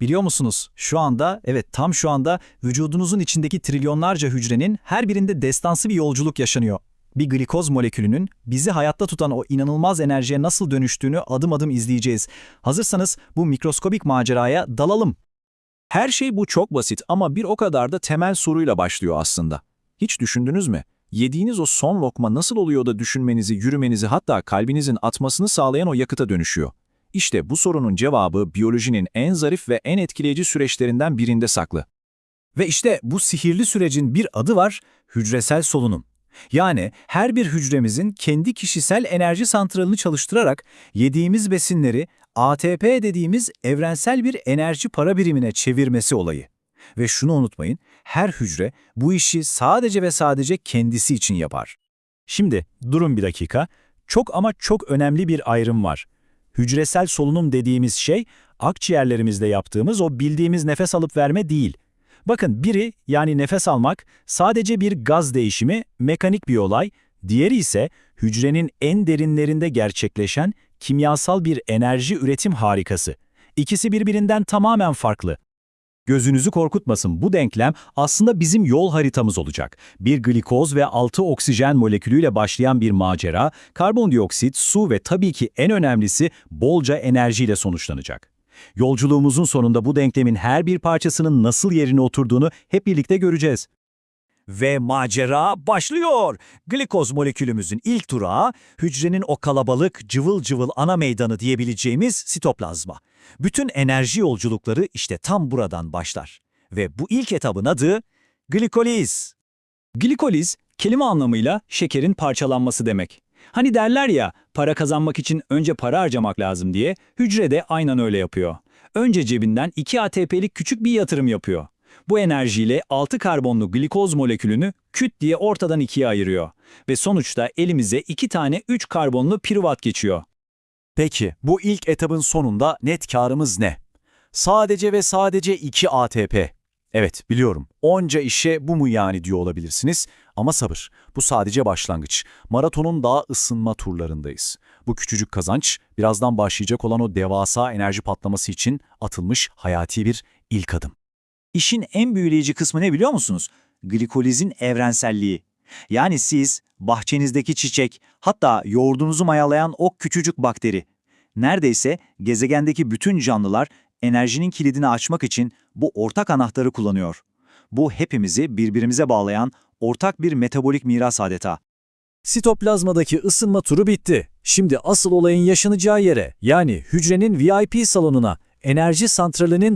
Biliyor musunuz? Şu anda, evet tam şu anda vücudunuzun içindeki trilyonlarca hücrenin her birinde destansı bir yolculuk yaşanıyor. Bir glikoz molekülünün bizi hayatta tutan o inanılmaz enerjiye nasıl dönüştüğünü adım adım izleyeceğiz. Hazırsanız bu mikroskobik maceraya dalalım. Her şey bu çok basit ama bir o kadar da temel soruyla başlıyor aslında. Hiç düşündünüz mü? Yediğiniz o son lokma nasıl oluyor da düşünmenizi, yürümenizi hatta kalbinizin atmasını sağlayan o yakıta dönüşüyor? İşte bu sorunun cevabı biyolojinin en zarif ve en etkileyici süreçlerinden birinde saklı. Ve işte bu sihirli sürecin bir adı var, hücresel solunum. Yani her bir hücremizin kendi kişisel enerji santralını çalıştırarak yediğimiz besinleri ATP dediğimiz evrensel bir enerji para birimine çevirmesi olayı. Ve şunu unutmayın, her hücre bu işi sadece ve sadece kendisi için yapar. Şimdi durun bir dakika. Çok ama çok önemli bir ayrım var. Hücresel solunum dediğimiz şey akciğerlerimizde yaptığımız o bildiğimiz nefes alıp verme değil. Bakın biri yani nefes almak sadece bir gaz değişimi, mekanik bir olay, diğeri ise hücrenin en derinlerinde gerçekleşen kimyasal bir enerji üretim harikası. İkisi birbirinden tamamen farklı. Gözünüzü korkutmasın bu denklem aslında bizim yol haritamız olacak. Bir glikoz ve 6 oksijen molekülüyle başlayan bir macera, karbondioksit, su ve tabii ki en önemlisi bolca enerjiyle sonuçlanacak. Yolculuğumuzun sonunda bu denklemin her bir parçasının nasıl yerine oturduğunu hep birlikte göreceğiz. Ve macera başlıyor. Glikoz molekülümüzün ilk durağı, hücrenin o kalabalık, cıvıl cıvıl ana meydanı diyebileceğimiz sitoplazma. Bütün enerji yolculukları işte tam buradan başlar. Ve bu ilk etabın adı glikoliz. Glikoliz, kelime anlamıyla şekerin parçalanması demek. Hani derler ya, para kazanmak için önce para harcamak lazım diye, hücre de aynen öyle yapıyor. Önce cebinden 2 ATP'lik küçük bir yatırım yapıyor. Bu enerjiyle 6 karbonlu glikoz molekülünü küt diye ortadan ikiye ayırıyor. Ve sonuçta elimize 2 tane 3 karbonlu piruvat geçiyor. Peki bu ilk etabın sonunda net karımız ne? Sadece ve sadece 2 ATP. Evet biliyorum onca işe bu mu yani diyor olabilirsiniz ama sabır bu sadece başlangıç. Maratonun daha ısınma turlarındayız. Bu küçücük kazanç birazdan başlayacak olan o devasa enerji patlaması için atılmış hayati bir ilk adım. İşin en büyüleyici kısmı ne biliyor musunuz? Glikolizin evrenselliği. Yani siz, bahçenizdeki çiçek, hatta yoğurdunuzu mayalayan o küçücük bakteri. Neredeyse gezegendeki bütün canlılar enerjinin kilidini açmak için bu ortak anahtarı kullanıyor. Bu hepimizi birbirimize bağlayan ortak bir metabolik miras adeta. Sitoplazmadaki ısınma turu bitti. Şimdi asıl olayın yaşanacağı yere yani hücrenin VIP salonuna, enerji santralinin